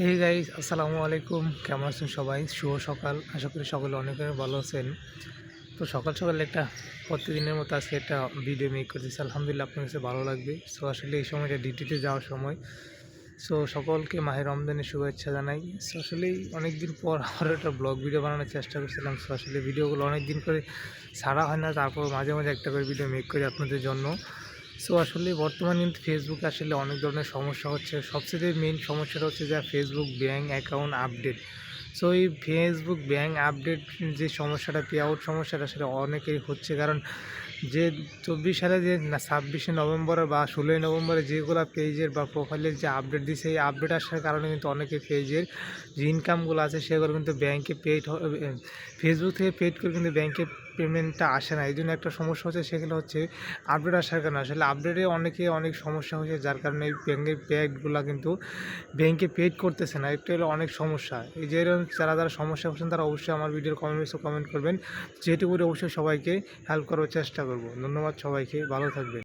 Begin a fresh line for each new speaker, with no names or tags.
Hey guys আসসালামু আলাইকুম। কেমন আছেন সবাই? শুভ সকাল। আশা করি সকলে অনেক ভালো আছেন। তো সকাল সকাল একটা, প্রতিদিনের মতো আজকে একটা ভিডিও মেক করতেছি। আলহামদুলিল্লাহ, আপনার কাছে ভালো লাগবে। সো আসলে এই সময়টা ডিউটিতে যাওয়ার সময়। সো সকলকে মাহে রমজানের শুভেচ্ছা জানাই। সো আসলে অনেক দিন পর আবার একটা ব্লগ ভিডিও বানানোর চেষ্টা করছিলাম। সো আসলে ভিডিওগুলো অনেক দিন করে ছাড়া হয় না। তারপর মাঝে মাঝে একটা করে ভিডিও মেক করি আপনাদের জন্য। সো আসলে বর্তমানে কিন্তু ফেসবুকে আসলে অনেক ধরনের সমস্যা হচ্ছে। সবচেয়ে মেইন সমস্যাটা হচ্ছে যে Facebook bank account update so এই ফেসবুক ব্যাঙ্ক আপডেট যে সমস্যাটা পে আউট সমস্যাটা, সেটা অনেকেরই হচ্ছে। কারণ যে চব্বিশ সালে যে ছাব্বিশে নভেম্বরে বা ষোলোই নভেম্বরে যেগুলো পেজের বা প্রোফাইলের যে আপডেট দিছে, এই আপডেট আসার কারণে কিন্তু অনেকে পেজের যে ইনকামগুলো আছে, সেগুলো কিন্তু ব্যাংকে পেড ফেসবুক থেকে পেড করে কিন্তু ব্যাংকে পেমেন্টটা আসে না। এই জন্য একটা সমস্যা হচ্ছে সেগুলো হচ্ছে আপডেট আসার কারণে। আসলে আপডেটে অনেকে অনেক সমস্যা হয়েছে যার কারণে এই ব্যাংকের পেডগুলো কিন্তু ব্যাঙ্কে পেড করতেছে না। একটা হলো অনেক সমস্যা। এই যে যারা যারা সমস্যা হচ্ছেন তারা অবশ্যই আমার ভিডিওর কমেন্ট বক্সে কমেন্ট করবেন। যেহেতু করে অবশ্যই সবাইকে হেল্প করার চেষ্টা করব। ধন্যবাদ সবাইকে। ভালো থাকবেন।